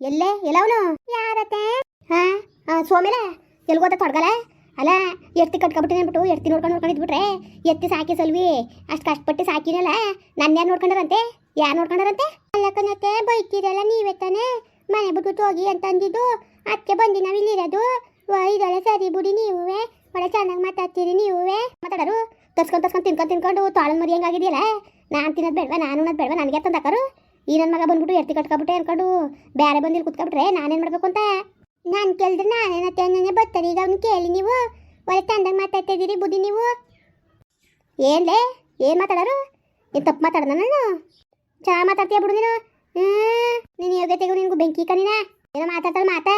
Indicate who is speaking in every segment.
Speaker 1: ಎಲ್ಲೇ? ಎಲ್ಲವನು? ಯಾರತ್ತೆ? ಹಾ? ಸೋಮೇಲ? ಎಲ್ಗೋತ ತೊಡ್ಗಲ ಅಲ್ಲ, ಎತ್ತಿ ಕಟ್ಕೊಬಿಟ್ಟಿನಿ ಬಿಟ್ಟು ಎತ್ತಿ ನೋಡ್ಕೊಂಡು ನೋಡ್ಕೊಂಡು ಇದ್ಬಿಟ್ರೆ, ಎತ್ತಿ ಸಾಕಿ ಸಲ್ವಿ. ಅಷ್ಟು ಕಷ್ಟಪಟ್ಟು ಸಾಕಿನಲ್ಲ ನನ್ನ ಯಾರು ನೋಡ್ಕೊಂಡಾರಂತೆ? ಯಾರು ನೋಡ್ಕೊಂಡಾರಂತೆ? ಅಲ್ಲ ಕಣತ್ತೆ ಬೈತಿರಲ್ಲ ನೀವೇ ತಾನೆ? ಮನೆ ಬಿಟ್ಟು ಹೋಗಿ ಅಂತ ಅಂದಿದ್ದು ಅದಕ್ಕೆ ಬಂದು ನಾವು ಇಲ್ಲಿರೋದು. ಇದೆಲ್ಲ ಸರಿ ಬಿಡಿ ನೀವೇ. ಒಳ್ಳೆ ಚೆನ್ನಾಗಿ ಮಾತಾಡ್ತೀರಿ ನೀವೇ. ಮಾತಾಡೋರು? ತರ್ಸ್ಕೊಂಡು ತರ್ಸ್ಕೊಂಡು ತಿನ್ಕೊಂಡು ತಿನ್ಕೊಂಡು ತಾಳನ್ ಮರಿ ಹೆಂಗಾಗಿದೆಯಲ್ಲ ನಾನು ತಿನ್ನೋದು ಬೇಡವಾ? ನಾನು ಉಣ್ಣೋದು ಬೇಡವಾ? ನನಗೆ ತಂದಾಕರು? ಈ ನನ್ನ ಮಗ ಬಂದ್ಬಿಟ್ಟು ಎತ್ತಿ ಕಟ್ಕೊಬಿಟ್ಟೆ ಅನ್ಕೊಂಡು ಬೇರೆ ಬಂದಿಲ್ಲಿ ಕುತ್ಕೊಬಿಟ್ರೆ ನಾನೇನು ಮಾಡ್ಬೇಕು ಅಂತ? ನಾನು ಕೇಳಿದ್ರೆ ನಾನೇನತ್ತೆ ನಾನೇ ಬರ್ತಾರೆ ಈಗ ಅವ್ನು ಕೇಳಿ ನೀವು? ಒಳ್ಳೆ ತಂದಾಗ ಮಾತಾಡ್ತಾ ಇದ್ದೀರಿ, ಬುದ್ಧಿ ನೀವು? ಏನ್ಲೇ ಏನು ಮಾತಾಡೋರು? ಏನು ತಪ್ಪು ಮಾತಾಡ್ದ ನಾನು? ಚೆನ್ನಾಗಿ ಮಾತಾಡ್ತೀಯ ಬಿಡು ನೀನು? ಹ್ಞೂ ನೀನು ಯೋಗ್ಯತೆಗೂ ನಿನಗೂ ಬೆಂಕಿ ಕಣಿನ? ಏನೋ ಮಾತಾಡ್ತಾಳೆ ಮಾತಾ?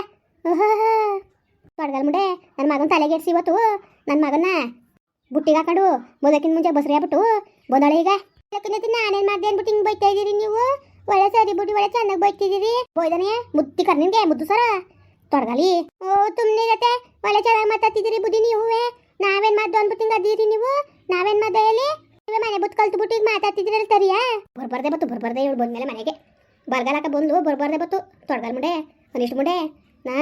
Speaker 1: ತೊಡಗಲ್ ಮುಂಡೆ ನನ್ನ ಮಗನ ತಲೆಗೆಡ್ಸಿ ಇವತ್ತು ನನ್ನ ಮಗನ ಬುಟ್ಟಿಗೆ ಹಾಕೊಂಡು ಮೊದಲಕ್ಕಿಂತ ಮುಂಚೆ ಬಸ್ರಿ ಆಗ್ಬಿಟ್ಟು ಬಂದಳೆ ಈಗ. ನಾನೇನು ಮಾಡಿದೆ ಅಂದ್ಬಿಟ್ಟು ಹಿಂಗೆ ಬೈತಾ ಇದ್ದೀರಿ ನೀವು? ಒಳ್ಳೆ ಸರಿ ಬುಡಿ, ಒಳ್ಳೆ ಚೆನ್ನಾಗಿ ಬೈತಿದ್ದೀರಿ ಬೋಯ್ದಾನೆ ಮುದ್ದಿ ಕರ್ ನಿಮ್ಗೆ ಮುದ್ದು ಸರ. ತೊಡಗಲಿ. ಓ ತುಮ್ನೆ ಜೊತೆ ಒಳ್ಳೆ ಚೆನ್ನಾಗಿ ಮಾತಾಡ್ತಿದ್ದೀರಿ ಬುದ್ಧಿ ನೀವೇ ನಾವೇನ್ ಮಾಡ್ದು ಅನ್ಬಿಟ್ಟಿಂಗ್ ಅದೀರಿ ನೀವು? ನಾವೇನ್ ಮಾಡ್ದೆ ಹೇಳಿ? ನೀವೇ ಮನೆ ಬುತ್ ಕಲ್ತು ಬಿಟ್ಟು ಈಗ ಮಾತಾಡ್ತಿದ್ದೀರಲ್ಲ ಸರಿಯಾ? ಬರ್ಬಾರ್ದೆ ಬತ್ತು, ಬರ್ಬಾರ್ದೆ ಇವಳು ಬಂದ್ಮೇಲೆ ಮನೆಗೆ. ಬರಗಾಲಕ್ಕ ಬಂದು ಬರ್ಬಾರ್ದೆ ಬತ್ತು. ತೊಡಗಲ್ ಮುಡೆ ಒಂದಿಷ್ಟು ಮುಡೆ. ನಾ,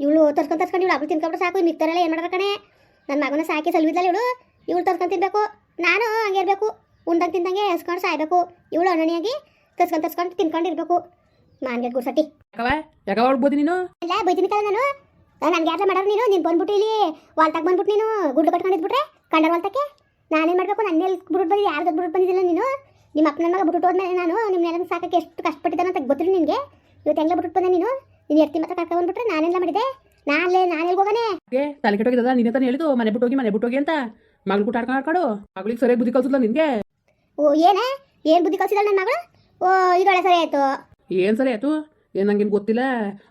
Speaker 1: ಇವಳು ತರ್ಸ್ಕೊಂಡು ತರ್ಸ್ಕೊಂಡು ಇವಳು ಅಬ್ಳು ತಿನ್ಕೊಂಡ್ರೆ ಸಾಕು ಮಿಕ್ತಾರಲ್ಲ ಏನು ಮಾಡ್ರ ಕಣೆ? ನನ್ನ ಮಗನ ಸಾಕಿ ಸಲ್ವಿದ್ಲಲ್ಲ ಇವಳು? ಇವಳು ತರ್ಸ್ಕೊಂಡು ತಿನ್ಬೇಕು. ನಾನು ಹಂಗೆ ಇರಬೇಕು. ಉಂಡಂಗೆ ತಿಂದಂಗೆ ಎಸ್ಕೊಂಡು ಸಾಯ್ಬೇಕು. ಇವಳು ಅಣ್ಣನಿಯಾಗಿ ತರ್ಸ್ಕೊಂಡು ತರ್ಸ್ಕೊಂಡು ತಿನ್ಕೊಂಡಿರ್ಬೇಕು. ಮಾನ್ಗೆ ಗುಡ್ಸಟ್ಟಿ
Speaker 2: ಯಾಕವ ಯಾಕವ ಹೊಡ್ಬೋದು ನೀನು?
Speaker 1: ಇಲ್ಲ ಬೈತೀನಿ ಕಲ ನಾನು. ನನ್ಗೆ ಯಾರ ಮಾಡೋರು ನೀನು? ನೀನ್ ಬಂದ್ಬಿಟ್ಟು ಇಲ್ಲಿ. ವಾಲ್ತಾಗ ಬಂದ್ಬಿಟ್ಟು ನೀನು. ಗುಡ್ಡು ಕಟ್ಕೊಂಡಿದ್ಬಿಟ್ರೆ? ಕಂಡರ್ ವಾಲ್ತಕ್ಕೆ? ನಾನೇನು ಮಾಡಬೇಕು? ನನ್ನ ಎಲ್ಲಿ ಬಿಟ್ಟು ಬಂದಿದ್ದೆ ಯಾರ್ದು ಬಿಟ್ಟು ಬಂದಿದ್ದಿಲ್ಲ ನೀನು? ನಿಮ್ಮ ಅಪ್ಪನ ಮಗ ಬಿಟ್ಟು ಹೋದ್ಮೇಲೆ ನಾನು ನಿಮ್ಮ ನೆಲನ ಸಾಕಕ್ಕೆ ಎಷ್ಟು ಕಷ್ಟಪಟ್ಟಿದ್ದಾನೆ ಅಂತ ಗೊತ್ತಿಲ್ಲ ನಿನಗೆ. ಇವತ್ತು ಹೆಂಗೆ ಬಿಟ್ಟು ಬಂದೆ ನೀನು? ನೀನು ಎತ್ತಿ ಮಾತ್ರ ಕರ್ಕೊಂಡು ಬಂದ್ಬಿಟ್ರೆ ನಾನೆಲ್ಲ ಮಾಡಿದೆ. ನಾನೇ ನಾನು ಹೋಗನೆ?
Speaker 2: ತಲೆ ಕೆಟ್ಟೋಗಿದ ನೀನೇ ತಾನೇ ಹೇಳಿದ್ದು ಮನೆ ಬಿಟ್ಟು ಹೋಗಿ ಮನೆ ಬಿಟ್ಟು ಹೋಗಿ ಅಂತ? ಮಗಳು ಕೂಟ ಆಡ್ಕೊಂಡು ಆಡ್ಕೊಂಡು? ಮಗಳಿಗೆ ಸರಿಯಾಗಿ ಬುದ್ಧಿ ಕಲ್ಸಿಲ್ಲ ನಿನ್ಗೆ?
Speaker 1: ಓ ಏನೇ? ಏನ್ ಬುದ್ಧಿ ಕಲ್ಸಿದಳ ನನ್ನ ಮಗಳು? ಓ ಇದೊಳೆ ಸರಿ ಆಯ್ತು.
Speaker 2: ಏನ್ ಸರಿ ಆಯ್ತು? ಏನ್ ನಂಗೇನ್ ಗೊತ್ತಿಲ್ಲ?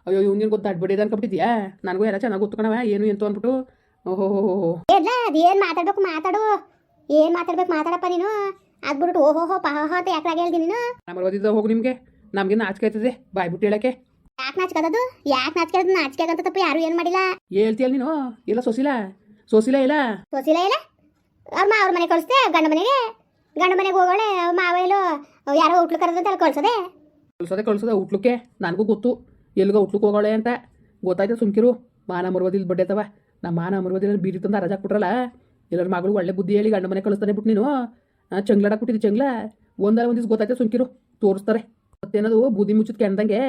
Speaker 2: ಅಯ್ಯೋ ಇವ್ನಿಗೆ ಗೊತ್ತು ಅಡ್ಬಿಡಿದ ಅನ್ಕೊಬಿಟ್ಟಿದ್ಯಾ ನನಗೂ ಎಲ್ಲ ಚೆನ್ನಾಗಿ ಗೊತ್ತುಕಣವ ಏನು ಎಂತ ಅಂದ್ಬಿಟ್ಟು ಓಹೋ
Speaker 1: ಅದೇನು ಮಾತಾಡ್ಬೇಕು ಮಾತಾಡು. ಏನ್ ಮಾತಾಡ್ಬೇಕು ಮಾತಾಡಪ್ಪ ನೀನು. ಆಗ್ಬಿಟ್ಟು ಓಹೋ ಹೋ ಪಹ ಅಂತ ಯಾಕೆ ಹೇಳ್ದಿ ನೀನು?
Speaker 2: ನಮ್ಮ ಓದಿದ್ದ ಹೋಗು ನಿಮಗೆ. ನಮಗೆ ನಾಚಿಕೆ ಆಯ್ತದೆ. ಬಾಯ್ ಬಿಟ್ಟು ಹೇಳಕ್ಕೆ.
Speaker 1: ಯಾಕೆ ನಾಚ್ಕೋದದು ಯಾಕೆ ನಾಚಿಕೆ ಆಗಂತ ತಪ್ಪ ಯಾರು ಏನು ಮಾಡಿಲ್ಲ.
Speaker 2: ಹೇಳ್ತೀಯಲ್ಲ ನೀನು? ಇಲ್ಲ ಸೊಸಿಲ? ಸೊಸಿಲ ಇಲ್ಲ?
Speaker 1: ಸೋಸಿಲ್ಲ ಇಲ್ಲ? ಅವ್ರ ಮಾವ್ರ ಮನೆ ಕಳಿಸ್ತೇ ಗಂಡ ಮನೆಗೆ. ಗಂಡ ಮನೆಗೆ ಹೋಗೋಳೆ ಮಾವೈಲು ಯಾರೋ ಹುಟ್ಲು ಕರೆದಂತ ಅಲ್ಲಿ ಕಳ್ಸದೆ
Speaker 2: ಕಳ್ಸೋದೆ ಕಳ್ಸೋದೆ ಹುಟ್ಲುಕ್ಕೆ. ನನಗೂ ಗೊತ್ತು. ಎಲ್ಲಿಗೋ ಉಟ್ಲಕ್ಕೆ ಹೋಗೋಳೆ ಅಂತ. ಗೊತ್ತಾಯ್ತು ಸುಮ್ಕಿರು? ಮಾನ ಮರುವದಿಲ್ ಬಡ್ಡೆತವ ನಮ್ಮ ಮಾನ ಮರುವದಿಲ್ಲ ಬೀದಿ ತಂದ ರಜಾ ಕೊಟ್ರಲ್ಲ ಎಲ್ಲರ ಮಗಳು ಒಳ್ಳೆ ಬುದ್ಧಿ ಹೇಳಿ ಗಂಡ ಮನೆ ಕಳಿಸ್ತಾನೆ ಬಿಟ್ಟು ನೀನು. ಚಂಗ್ಲಾಡಕ್ಕೆ ಬಿಟ್ಟಿದ್ದು ಚಂಗ್ಲ? ಒಂದಲ್ಲ ಒಂದು ದಿವ್ಸ ಗೊತ್ತಾಯ್ತು ಸುಮ್ಕಿರು? ತೋರಿಸ್ತಾರೆ. ಮತ್ತೇನದು ಬುದ್ಧಿ ಮುಚ್ಚಿದ ಕೆಣ್ದಂಗೆ?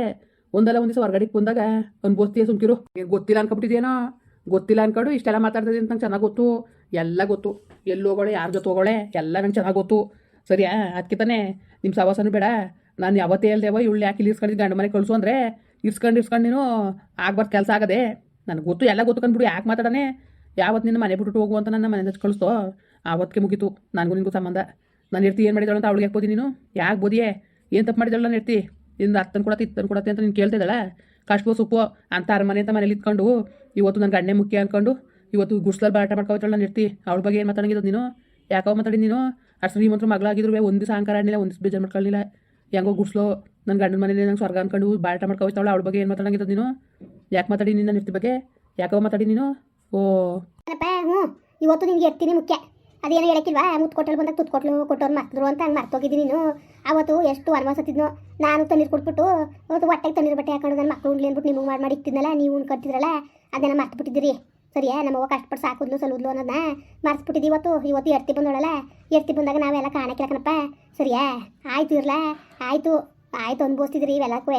Speaker 2: ಒಂದಲ್ಲ ಒಂದು ದಿವಸ ಹೊರಗಡೆಗೆ ಬಂದಾಗ ಅನ್ಬೋಸ್ತೀಯ ಸುಮ್ಕಿರು? ಗೊತ್ತಿಲ್ಲ ಅನ್ಕೊಬಿಟ್ಟಿದೇನೋ ಗೊತ್ತಿಲ್ಲ ಅನ್ಕೊಂಡು, ಇಷ್ಟೆಲ್ಲ ಮಾತಾಡ್ತಿದ್ದೀನಿ ಅಂತ ನಂಗೆ ಚೆನ್ನಾಗಿ ಗೊತ್ತು. ಎಲ್ಲ ಗೊತ್ತು. ಎಲ್ಲಿ ಹೋಗೋಳೆ, ಯಾರ ಜೊತೆ ಹೋಗೋಳೆ, ಎಲ್ಲ ನಂಗೆ ಚೆನ್ನಾಗಿ ಗೊತ್ತು. ಸರಿಯಾ ಅದಕ್ಕೆ ತಾನೇ ನಿಮ್ಮ ಸವಾಸನೂ ಬೇಡ. ನಾನು ಯಾವತ್ತೇ ಹೇಳ್ದೇವ ಇವಳು ಯಾಕೆ ಇಲ್ಲಿ ಇಸ್ಕೊಂಡಿದ್ದು ಗಂಡ ಮನೆ ಕಳಿಸು ಅಂದರೆ ಇಸ್ಕೊಂಡು ಇಸ್ಕೊಂಡು ನೀನು ಆಗ್ಬಾರ್ದು ಕೆಲಸ ಆಗದೆ. ನನಗೆ ಗೊತ್ತು, ಎಲ್ಲ ಗೊತ್ತು ಕಂಡ್ಬಿಡು, ಯಾಕೆ ಮಾತಾಡನೆ? ಯಾವತ್ತು ನಿನ್ನ ಮನೆ ಬಿಟ್ಟು ಹೋಗು ಅಂತ ನನ್ನ ಮನೆ ಕಳಿಸ್ತೋ? ಆವತ್ತಿಗೆ ಮುಗೀತು, ನನಗೂ ನಿನಗೂ ಸಂಬಂಧ. ನಾನು ಇರ್ತಿ, ಏನು ಮಾಡಿದಳು ಅಂತ ಅವಳಿಗೆ ಹಾಕ್ಬೋದಿ ನೀನು? ಯಾಕೆ ಬೋದಿಯೇ? ಏನು ತಪ್ಪು ಮಾಡಿದಳು ನಾನು ಇರ್ತಿ? ಇಂದ ಅತ್ತನ ಕೊಡತ್ತೆ ತಂದು ಕೊಡತ್ತೆ ಅಂತ ನೀನು ಕೇಳ್ತಿದ್ದಾಳೆ ಕಷ್ಟವೋ ಸೊಪ್ಪು, ಅಂತ ಅರಮನೆ ಅಂತ ಮನೇಲಿ ಇದ್ಕೊಂಡು ಇವತ್ತು ನನ್ನ ಗಣ್ಣೆ ಮುಖ್ಯ ಅಂದ್ಕೊಂಡು ಇವತ್ತು ಗುಡ್ಸ್ಲಲ್ಲಿ ಬಾಟ ಮಾಡ್ಕೋತಾಳೆ ನಾನು ಇರ್ತಿ ಅವಳ ಬಗ್ಗೆ ಏನು ಮಾತಾಡಂಗಿದ್ದು ನೀನು? ಯಾಕೋ ಮಾತಾಡಿ ನೀನು? ಅಷ್ಟು ಶ್ರೀಮಂತರ ಮಗಳಾಗಿದ್ರು ಒಂದು ದಿವಸ ಅಹಂಕಾರ ಆಡಲಿಲ್ಲ ಒಂದು ದಿವಸ ಬೇಜಾರು ಮಾಡ್ಕೊಳ್ಳಿಲ್ಲ ಹೆಂಗೋ ಗುಡ್ಸ್ಲೋ ನನ್ನ ಗಂಡನ ಮನೇಲಿ ನಂಗೆ ಸ್ವರ್ಗ ಅನ್ಕೊಂಡು ಬಾಟ ಮಾಡ್ಕೋತಾಳೆ ಅವಳ ಬಗ್ಗೆ ಏನು ಮಾತಾಡಂಗಿದ್ದು ನೀನು? ಯಾಕೆ ಮಾತಾಡಿ ನೀನು ನನ್ನ ಇರ್ತಿ ಬಗ್ಗೆ? ಯಾಕೋ ಮಾತಾಡಿ ನೀನು? ಓ.
Speaker 1: ಹ್ಞೂ. ಇವತ್ತು ನಿನ್ಗೆ ಎತ್ತಿನಿ ಮುಖ್ಯ. ಅದೇನು ಹೇಳಕ್ಕಿಲ್ವಾ? ಮುತ್ತು ಕೊಟ್ಟಲು ಬಂದಾಗ ತುತ್ತು ಕೊಟ್ಲು ಕೊಟ್ಟವ್ರು ಮರ್ತರು ಅಂತ ಹಂಗೆ ಮರ್ತೋಗಿದ್ದೀನಿ ನೀನು. ಅವತ್ತು ಎಷ್ಟು ವನವಾಸತ್ತಿದ್ನೋ ನಾನು ತಣ್ಣೀರು ಕೊಟ್ಬಿಟ್ಟು, ಅವತ್ತು ಹೊಟ್ಟೆಗೆ ತಣ್ಣೀರು ಬಟ್ಟೆ ಹಾಕೊಂಡು ನನ್ನ ಮಕ್ಕಳು ಉಂಡ್ಲಿ ಅಂದ್ಬಿಟ್ಟು ನಿಮಗೆ ಮಾಡಿ ಮಾಡಿ ಇಕ್ತಿದ್ನಲ್ಲ ನೀವು ಉಣ್ಕೊಡ್ತಿದ್ರಲ್ಲ ಮರ್ತು ಮರ್ತ್ಬಿಟ್ಟಿದ್ದೀರಿ. ಸರಿಯಾ ನಮ್ಮವ್ವ ಕಷ್ಟಪಟ್ಟು ಸಾಕುದ್ಲು, ಸಲುದ್ಲು ಅನ್ನೋದನ್ನ ಮರ್ಸ್ಬಿಟ್ಟಿದ್ದು ಇವತ್ತು. ಇವತ್ತು ಎರ್ತಿ ಬಂದೋಳಲ್ಲ, ಎರ್ತಿ ಬಂದಾಗ ನಾವೆಲ್ಲ ಕಾಣಕ್ಕಿಲ್ಲ ಕಣಪ್ಪ. ಸರಿಯಾ, ಆಯ್ತು ಇರ್ಲ, ಆಯ್ತು ಆಯ್ತು ಅನ್ಬೋಸ್ತಿದ್ರಿ ಇವೆಲ್ಲಕ್ಕೂ.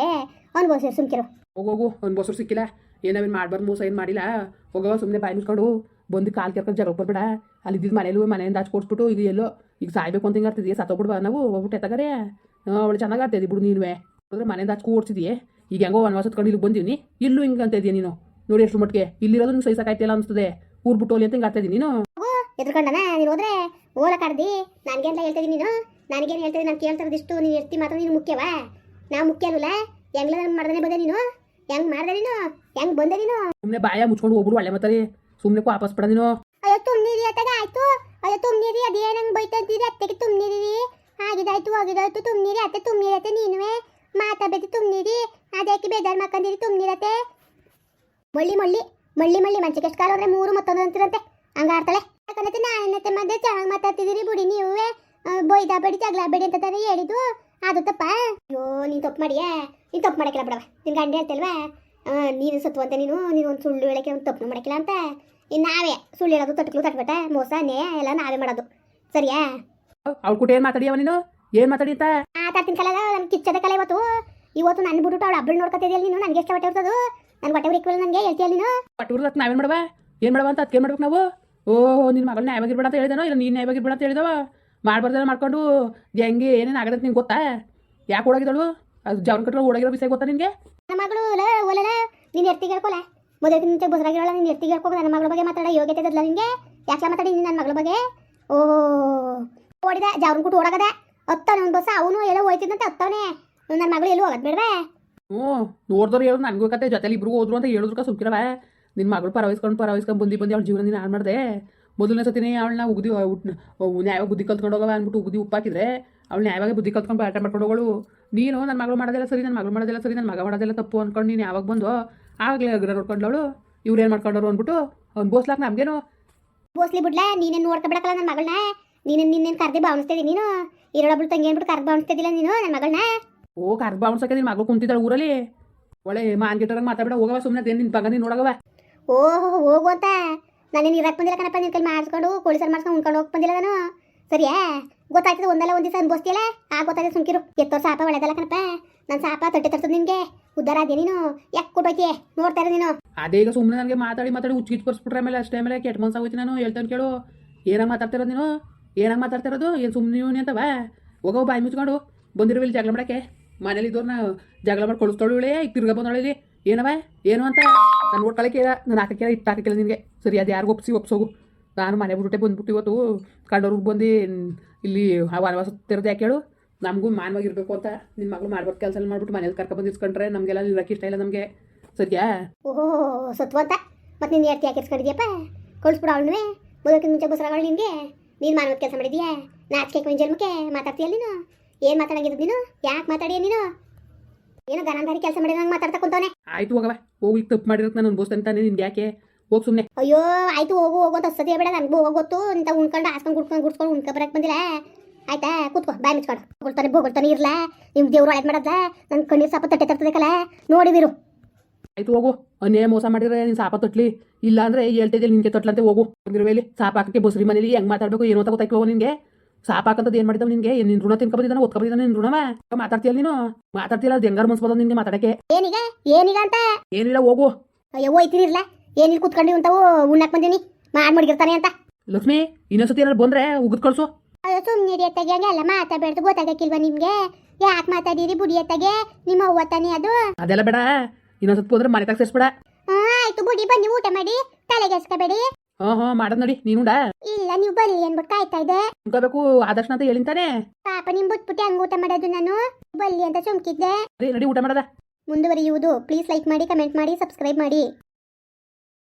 Speaker 1: ಅನ್ಬೋಸಿರ್ ಸುಮ್ಕಿರು
Speaker 2: ಹೋಗೋಗು ಅನ್ಭವಿಸ್ರು ಸಿಕ್ಕಿಲ್ಲ. ಏನೇನು ಮಾಡ್ಬಾರ್ದು, ಮೋಸ ಏನು ಮಾಡಿಲ್ಲ. ಹೋಗೋ ಸುಮ್ಮನೆ ಬಾಯಿ ಮುಚ್ಕೊಂಡು ಬಂದು ಕಾಲು ಕೆರ್ಕೊಂಡು ಜಗಳ ಬರ್ಬೇಡ. ಅಲ್ಲಿ ಇದ್ದಿದ್ದು ಮನೇಲೂ ಮನೆಯಿಂದ ಹಚ್ಚಿ ಕೊಡ್ಸ್ಬಿಟ್ಟು ಇದು ಎಲ್ಲೋ, ಈಗ ಸಾಯ್ಬೇಕು ಅಂತ ಹಿಂಗೆ ಸತ್ತೋಗ್ಬಿಡ್ಬಾ ನಾವು? ಹೋಗ್ಬಿಟ್ಟು ಎತ್ತಗಾರೆ? ಅವಳು ಚೆನ್ನಾಗಿ ಆಡ್ತಿದ್ದಿ ಬಿಡು ನೀನುವೆ. ಅಂದ್ರೆ ಮನೆಯಿಂದ ಹಚ್ಚಿ ಓಡಿಸಿದೀಯ ಈಗ ಹೆಂಗೋ ವನವಾಸ ಕಂಡು ಇಲ್ಲಿ ಬಂದೀನಿ ಇಲ್ಲೂ ಹಿಂಗೆ ಅಂತ ಇದೀಯ ನೀನು? ನೋಡಿ ಎಷ್ಟು ಮಟ್ಟಿಗೆ. ಇಲ್ಲಿರೋದು ನಿಂಗೆ ಸಹಿಸಕಾಯ್ತಿಲ್ಲ ಅನಿಸ್ತದೆ. ಊರ್ ಬಿಟ್ಟು ಹೋಲಿ ಅಂತ ಹಿಂಗೆ ಆಡ್ತಾ ಇದೀನಿ ನೀನು?
Speaker 1: ಎದ್ಕೊಂಡನ ನೀನು ಹೋದ್ರೆ ಓಲ ಕಡ್ದಿ. ನನಗೇನ್ಲ ಹೇಳ್ತಾ ಇದೀನಿ ನೀನು? ನನಗೇನು ಹೇಳ್ತಾ ನಾನು ಕೇಳ್ತಾ ಇರೋದಿಷ್ಟು ನೀನು ಎರ್ತಿ ಮಾತ್ರ ನೀನು ಮುಖ್ಯವಾ? ನಾ ಮುಖ್ಯ ಅಲ್ಲ ಹೆಂಗ್ಲ ಮಾಡ್ದೇ ಬಂದೆ ನೀನು? ಹೆಂಗ್ ಮಾಡ್ದೆ ನೀನು? ಹೆಂಗ್ ಬಂದೆ ನೀನು?
Speaker 2: ಸುಮ್ಮನೆ ಬಾಯ ಮುಚ್ಕೊಂಡು ಹೋಗ್ಬಿಡು ಒಳ್ಳೆ ಮಾತಾಡಿ ಸುಮ್ಮನೆ ವಾಪಸ್ ಬಿಡ ನೀನು.
Speaker 1: ಅಯ್ಯೋ ತುಮ್ನೀರಿ ಅತ್ತಾಗ ಆಯ್ತು. ಅಯ್ಯೋ ತುಮ್ನೀರಿ ಅದೇನಂಗ್ ಬೈತಂತೀರಿ ಅತ್ತೆಗೆ ತುಮ್ನೀರಿ ಆಗಿದಾಯ್ತು ಆಗಿದಾಯ್ತು ತುಮ್ನೀರಿ ಅತ್ತೆ ತುಮ್ನೀರತ್ತೆ ನೀನುವೆ. ಮಾತಾಡ್ಬೇಕು ತುಮ್ನೀರಿ ಅದಕ್ಕೆ ಬೇಜಾರು ಮಾಡ್ಕೊಂಡಿರಿ ತುಮ್ನೀರತ್ತೆ ಮಳ್ಳಿ ಮಳ್ಳಿ ಮಳ್ಳಿ ಮಳ್ಳಿ ಮಂಚಕ್ಕೆ ಎಷ್ಟು ಕಾಲ ಹೋದ್ರೆ ಮೂರು ಮತ್ತೊಂದು ಅಂತಿರಂತೆ ಹಂಗ ಆಡ್ತಾಳೆ ಯಾಕಂದ್ರೆ ನಾನೆನ್ನತ್ತೆ ಮಧ್ಯೆ ಚೆನ್ನಾಗಿ ಮಾತಾಡ್ತಿದ್ದೀರಿ ಬಿಡಿ ನೀವೇ. ಬೈದ ಬೇಡಿ ಜಗಳ ಬೇಡಿ ಅಂತ ತಾನೇ ಹೇಳಿದ್ದು. ಅದು ತಪ್ಪ? ಅಯ್ಯೋ ನೀನು ತಪ್ಪು ಮಾಡಿಯಾ? ನೀನು ತಪ್ಪು ಮಾಡಕ್ಕಿಲ್ಲ ಬಿಡವ ನಿನ್ ಗಂಡ ಹೇಳ್ತಲ್ವಾ? ನೀನು ಸತ್ವ ಅಂತ ನೀನು ನೀನು ಒಂದು ಸುಳ್ಳು ಹೇಳಕ್ಕೆ ಒಂದು ತಪ್ಪು ಮಾಡಕ್ಕಿಲ್ಲ ಅಂತ. ಇನ್ನು ನಾವೇ ಸುಳ್ಳು ಹೇಳೋದು ತಟ್ಕಲು ತಟ್ಬೇಟ ಮೋಸ ನೇ ಎಲ್ಲ ನಾವೇ ಮಾಡೋದು. ಸರಿಯಾ?
Speaker 2: ಅವ್ಳ ಕುಟ ಏನು ಮಾತಾಡಿಯವ ನೀನು? ಏನು ಮಾತಾಡಿ ಅಂತ?
Speaker 1: ಮಾತಾಡ್ತೀನಿ ಕಲೆ ನನ್ ಕಿಚ್ಚದ ಕಲೆ ಇವತ್ತು. ಇವತ್ತು ನನ್ನ ಬಿಟ್ಟು ಅವಳು ಹಬ್ಬಳು ನೋಡ್ಕೊತಿದ್ಯಲ್ಲ ನೀನು? ನನಗೆ ಎಷ್ಟು ಹೊಟ್ಟೆ ಇರ್ತದು. ನನ್ನ ಹೊಟ್ಟೆ ಇಕ್ವಲ್ ನನಗೆ ಹೇಳ್ತೀಯ ನೀನು
Speaker 2: ಪಟ್ಟೂರ್ದ ನಾವೇನು ಮಾಡುವ ಏನು ಮಾಡುವ ಅಂತ ಅದಕ್ಕೆ ಮಾಡ್ಬೇಕು ನಾವು? ಓಹೋ ನಿನ್ನ ಮಗಳನ್ನ ನ್ಯಾಯವಾಗಿರ್ಬೇಡ ಅಂತ ಹೇಳಿದನೋ? ಇಲ್ಲ ನೀನು ನ್ಯಾಯವಾಗಿರ್ಬೇಡ ಅಂತ ಹೇಳಿದವ? ಮಾಡ್ಬಾರ್ದೆಲ್ಲ ಮಾಡ್ಕೊಂಡು ಹೆಂಗೆ ಏನೇನು ಆಗತ್ತೆ ನಿಂಗೆ ಗೊತ್ತಾ? ಯಾಕೆ ಓಡಾಗಿದ್ದಳು? ಅದು ಜವನ್ ಕಟ್ಟಲು ಓಡಾಗಿರೋ ವಿಷಯ ಗೊತ್ತಾ ನಿನಗೆ?
Speaker 1: ನನ್ನ ಮಗಳು ಒಲಲ ನೀನು ಎರ್ತಿಗೆ ಹೇಳ್ಕೊಲ ಮದುವೆ ಮುಂಚೆ ಬಸರಾಗಿರೋಳ ನೀನು ಎರ್ತಿಗೆ ಹೇಳ್ಕೊ ನನ್ನ ಮಗಳ ಬಗ್ಗೆ ಮಾತಾಡೋ ಯೋಗ್ಯತೆ ಇದ್ದಲ್ಲ ನಿನಗೆ? ಯಾಕೆ ಮಾತಾಡಿ ನಿನ್ನ ನನ್ನ ಮಗಳ ಬಗ್ಗೆ? ಓ ಓಡಿದ ಜವನ್ ಕುಟ್ಟು ಓಡಾಗದ ಅತ್ತ ಒಂದು ಬಸ್ ಅವನು ಎಲ್ಲೋ ಹೋಯ್ತಿದ್ದಂತೆ ಅತ್ತವನೇ ನನ್ನ ಮಗಳು ಎಲ್ಲೂ ಹೋಗೋದು ಬೇಡವೇ?
Speaker 2: ಹ್ಞೂ ನೋಡಿದ್ರೆ ಹೇಳೋದು ನನಗೂ ಕತೆ, ಜೊತೆಲಿ ಇಬ್ರಿಗೂ ಹೋದ್ರು ಅಂತ ಹೇಳಿದ್ರು ಸುಮ್ಕಿರವ ನಿನ್ನ ಮಗಳು ಪರವಹಿಸ್ಕೊಂಡು ಪರವಹಿಸ್ಕೊಂಡು ಬಂದು ಬಂದು, ಅವಳ ಜೀವನ ನೀನು ಹಾಳು ಮಾಡಿದೆ. ಮೊದಲನೇ ಸತಿನೇ ಅವಳನ್ನ ಉಗ್ದಿ ನ್ಯಾಯವಾಗಿ ಬುದ್ಧಿ ಕಲ್ತ್ಕೊಂಡು ಹೋಗವ ಅಂದ್ಬಿಟ್ಟು ಉಗ್ದಿ, ಉಪ್ಪಾಕಿದ್ರೆ ಅವಳು ನ್ಯಾಯವಾಗಿ ಬುದ್ಧಿ ಕಲ್ತ್ಕೊಂಡು ಆಟ ಮಾಡ್ಕೊಂಡು ಹೋಗಳು. ನೀನು ನನ್ನ ಮಗಳು ಮಾಡೋದೆಲ್ಲ ಸರಿ ನನ್ನ ಮಗಳು ಮಾಡೋದೆಲ್ಲ ಸರಿ ನನ್ನ ಮಗ ಮಾಡೋದಿಲ್ಲ ತಪ್ಪು ಅಂದ್ಕೊಂಡು ನೀನು ಯಾವಾಗ ಬಂದು ಆಗಲೇ ಅಗ್ರ ನೋಡ್ಕೊಂಡವಳು ಇವ್ರು ಏನು ಮಾಡ್ಕೊಂಡವ್ರು ಅಂದ್ಬಿಟ್ಟು ಅವ್ನು ಬೋಸ್ಲಾಕ್ ನಮಗೇನು?
Speaker 1: ಬೋಸ್ಲಿ ಬಿಡ್ಲ, ನೀನೇನು ನೋಡ್ಕೊಬಿಡಕಲ್ಲ ನನ್ನ ಮಗಳನ್ನ ನೀನೇನು ನಿನ್ನೇನು ಕರ್ದು ಭಾವನಿಸ್ತಿದ್ದೀನಿ ನೀನು? ಇರೋಳ ತಂಗಿ ಅಂದ್ಬಿಟ್ಟು ಕರ್ದು ಭಾವನಿಸ್ತಿದ್ದಿಲ್ಲ ನೀನು ನನ್ನ ಮಗಳನ್ನ
Speaker 2: ಓ ಕರ್ಬ ಅವ್ಸಕ್ಕೆ ನಿನ್ನ ಮಗಳು ಕುಂತಿದ್ದಾಳೆ ಊರಲ್ಲಿ. ಒಳ್ಳೆ ಮಾನ್ಗಿಟ್ಟರಂಗೆ ಮಾತಾಡ ಹೋಗವ ಸುಮ್ಮನೆ ಅದೇನು ನಿನ್ನ ನೀನು ನೋಡಗವ
Speaker 1: ಓಹೋ ಹೋಗೋತ. ನಾನು ನಾನೇನು ಇರಕ್ಕೆ ಬಂದಿಲ್ಲ ಕಣಪ್ಪ ನಿನ್ ಕೈ ಮಾಡಿಸ್ಕೊಂಡು ಪೊಲೀಸರು ಮಾಡ್ಸ್ಕೊಂಡು ಉಂಕೊಂಡು ಹೋಗಿ ಬಂದಿಲ್ಲ ನಾನು. ಸರಿಯಾ? ಗೊತ್ತಾಯ್ತದೆ ಒಂದಲ್ಲ ಒಂದು ದಿವಸ ಅನ್ಬೋಸ್ತಿಯಲ್ಲ ಆ ಗೊತ್ತಾಯ್ತದೆ ಸುಂಕಿರು ಎತ್ತೋರ್ ಸಾಪ ಒಳ್ಳೆದಲ್ಲ ಕಣಪ್ಪ. ನನ್ ಸಾಪ ತಟ್ಟೆ ತರ್ತದೆ ನಿನಗೆ. ಉದ್ದಾರ ಅದೇ ನೀನು? ಯಾಕ್ ಕೊಟ್ಟೋಯ್ತಿ ನೋಡ್ತಾ ಇರೋ ನೀನು.
Speaker 2: ಅದೇ ಈಗ ಸುಮ್ಮನೆ ನನಗೆ ಮಾತಾಡಿ ಮಾತಾಡಿ ಉಚ್ಚಿಟ್ ಬರ್ಸ್ಬಿಟ್ರೆ ಮೇಲೆ ಅಷ್ಟೇ ಮೇಲೆ ಕೆಟ್ಟ ಮನ್ಸ ಹೋಯ್ತು ನಾನು. ಹೇಳ್ತಾನೆ ಕೇಳು. ಏನಾಗ ಮಾತಾಡ್ತಿರೋದು ನೀನು? ಏನಾಗ ಮಾತಾಡ್ತಿರೋದು ಏನು ಸುಮ್ಮನೆ ನೀವು ಅಂತವ? ಹೋಗೋ ಬಾಯಿ ಮುಚ್ಕೊಂಡು. ಬಂದಿರೋ ಇಲ್ಲಿ ಜಗಳ ಮಾಡಕ್ಕೆ. ಮನೇಲಿ ನಾ ಜಗಳ ಮಾಡಿ ಕಳಿಸ್ತಾಳು ಈಗ ತಿರ್ಗ ಬಂದವಳು ಇಲ್ಲಿ. ಏನವ? ಏನು ಅಂತ? ನಾನು ನೋಡ್ಕೊಳಕ್ಕೆ ನಾನು ಹಾಕಕ್ಕೆ ಇಟ್ಟು ಹಾಕಿಲ್ಲ ನಿನಗೆ. ಸರಿ, ಅದು ಯಾರಿಗೂ ಒಪ್ಸಿ ಒಪ್ಸೋಗು. ನಾನು ಮನೆ ಬಿಟ್ಟೆ ಬಂದ್ಬಿಟ್ಟು ಇವತ್ತು ಕಂಡವ್ರಿಗೆ ಬಂದು, ಇಲ್ಲಿ ವನವಾಸ ತೆರೆದು ಯಾಕೆ ಹೇಳು ನಮಗೂ ಮಾನವಾಗಿರ್ಬೇಕು ಅಂತ. ನಿನ್ನ ಮಗಳು ಮಾಡ್ಬೇಕು ಕೆಲಸ ಮಾಡ್ಬಿಟ್ಟು ಮನೇಲಿ ಕರ್ಕೊಬಂದು ಇಸ್ಕೊಂಡ್ರೆ ನಮಗೆಲ್ಲ ಇರೋಕ್ಕೆ ಇಷ್ಟ ಇಲ್ಲ ನಮಗೆ. ಸರಿಯಾ?
Speaker 1: ಓಹೋ, ಸತ್ವ ಅಂತ? ಮತ್ತೆ ನೀನು ಎರ್ತಿ ಯಾಕೆ ಇರ್ಸ್ಕೊಂಡಿದ್ಯಪ್ಪ ಕಳಿಸ್ಬಿಡು ಅವಳನ್ನೇ. ಮದುವೆ ಮುಂಚೆ ಬಸರಾಗಳು ನಿನಗೆ. ನೀನು ಮಾನವದ ಕೆಲಸ ಮಾಡಿದ್ಯಾ? ನಾಚಿಕೆ ಕೊಂಜಲ್ಮಕ್ಕೆ ಮಾತಾಡ್ತೀಯಲ್ಲ ನೀನು? ಏನು ಮಾತಾಡಂಗಿದ್ದು ನೀನು? ಯಾಕೆ ಮಾತಾಡಿಯ ನೀನು? ಏನು ಗನಂದಾರಿ ಕೆಲಸ ಮಾಡಿದ ನಂಗೆ ಮಾತಾಡ್ತಾ ಕುಂತವನೆ.
Speaker 2: ಆಯ್ತು ಹೋಗವ ಹೋಗಿ ತಪ್ಪು ಮಾಡಿರೋದು ನಾನು ಅಂತಾನೆ ನಿನ್ಗೆ ಯಾಕೆ? ಹೋಗಿ ಸುಮ್ಮನೆ
Speaker 1: ಅಯ್ಯೋ ಆಯ್ತು ಹೋಗು ಹೋಗು ಅಂತ ಬೇಡ ನನಗೂ ಹೋಗೋ ಗೊತ್ತು. ಇಂತ ಉಣ್ಕೊಂಡು ಹಾಸ್ಕೊಂಡು ಗುಡ್ಕೊಂಡು ಗುಡ್ಸ್ಕೊಂಡು ಉಣ್ಕೊ ಬರಕ್ಕೆ ಬಂದಿಲ್ಲ. ಆಯ್ತಾ? ಕೂತ್ಕೋ ಬಾಯ್ ಮುಚ್ಕೊಂಡು. ಹೋಗ್ತಾನೆ ಬೋಗಳ್ತಾನೆ ಇರ್ಲ. ನಿಮ್ಮ ದೇವ್ರು ಒಳಗೆ ಮಾಡದ? ನನ್ನ ಕಣ್ಣೀರು ಸಾಪ ತಟ್ಟೆ ತರ್ತದಕ್ಕಲ್ಲ ನೋಡಿದಿರು
Speaker 2: ಆಯ್ತು ಹೋಗು ಅನ್ಯ ಮೋಸ ಮಾಡಿದ್ರೆ ನೀನು ಸಾಪ ತೊಟ್ಲಿ. ಇಲ್ಲ ಅಂದ್ರೆ ಹೇಳ್ತಿದ್ದೆ ನಿನ್ಗೆ ತೊಟ್ಲಂತೆ ಹೋಗು. ಬಂದಿರುವೇಲಿ ಸಾಪ ಹಾಕಕ್ಕೆ ಬಸ್ರಿ ಮನೇಲಿ ಹೆಂಗ್ ಮಾತಾಡ್ಬೇಕು ಏನೋ ಅಂತ ಹೋಗು ನಿನ್ಗೆ. ಸಾಪ ಹಾಕಂತದ್ದು ಏನು ಮಾಡಿದವ ನಿನ್ಗೆ? ನಿನ್ ಋಣ ತಿನ್ಕೊಬಂದಿದ್ದಾನೆ ಓದ್ಕೊಬಂದಿದ್ದಾನೆ ನಿನ್ ಋಣವ? ಮಾತಾಡ್ತೀಯಲ್ಲ ನೀನು? ಮಾತಾಡ್ತಿಲ್ಲ ಅದು ಹೆಂಗಾರು ಮನ್ಸ್ಬೋದು ನಿನ್ಗೆ ಮಾತಾಡಕ್ಕೆ.
Speaker 1: ಏನೀಗ? ಏನೀಗ ಅಂತ?
Speaker 2: ಏನಿಲ್ಲ ಹೋಗು.
Speaker 1: ಅಯ್ಯೋ ಹೋಯ್ತೀನಿ ಇರ್ಲ? ಏನಿಲ್ಲ ಕುತ್ಕೊಂಡು ಅಂತಾವು ಉಣ್ಣಕ್ ಬಂದೀನಿ. ಮಾಡಿ ಮಡಗಿರ್ತಾನೆ ಅಂತ.
Speaker 2: ಲಕ್ಷ್ಮಿ ಇನ್ನೊಂದ್ಸತಿ ಏನಾರು ಬಂದ್ರೆ ಉಗಿದ್ ಕಳ್ಸು.
Speaker 1: ಅಯ್ಯೋ ಸುಮ್ಮನೆ ಎತ್ತಾಗೆ ಹಂಗೆಲ್ಲ ಮಾತಾಡ್ಬೇಡ್ದು ಗೊತ್ತಾಗಕ್ಕಿಲ್ವಾ ನಿಮ್ಗೆ? ಯಾಕೆ ಮಾತಾಡಿರಿ ಬುಡಿ ಎತ್ತಾಗೆ ನಿಮ್ಮ ಅವ್ವ ತಾನೇ ಅದು?
Speaker 2: ಅದೆಲ್ಲ ಬೇಡ ಇನ್ನೊಂದ್ಸತಿ ಬಂದ್ರೆ ಮನೆ ತಗ ಸೇರ್ಸ್ಬೇಡ
Speaker 1: ಹಾ ಆಯ್ತು ಬುಡಿ ಬನ್ನಿ ಊಟ ಮಾಡಿ. ತಲೆಗೆ ಹಚ್ಕೋಬೇಡಿ
Speaker 2: ಹಾಂ ಹಾ ಮಾಡೋದು ನೋಡಿ ನೀನುಂಡ
Speaker 1: ಇಲ್ಲ ನೀವು ಬರ್ಲಿ ಅನ್ಬಿಟ್ಟು ಕಾಯ್ತಾ ಇದ್ದೆ
Speaker 2: ಅನ್ಕೋಬೇಕು ಆದರ್ಶನ ಅಂತ ಹೇಳಿಂತಾನೆ
Speaker 1: ಪಾಪ ನಿಮ್ ಬಿಟ್ಬಿಟ್ಟು ಹಂಗ ಊಟ ಮಾಡೋದು ನಾನು? ಬಲ್ಲಿ ಅಂತ
Speaker 2: ಚುಮ್ಕಿದ್ದೆ ನಡಿ ಊಟ ಮಾಡದ.
Speaker 1: ಮುಂದುವರಿಯುವುದು. ಪ್ಲೀಸ್ ಲೈಕ್ ಮಾಡಿ ಕಮೆಂಟ್ ಮಾಡಿ ಸಬ್ಸ್ಕ್ರೈಬ್ ಮಾಡಿ.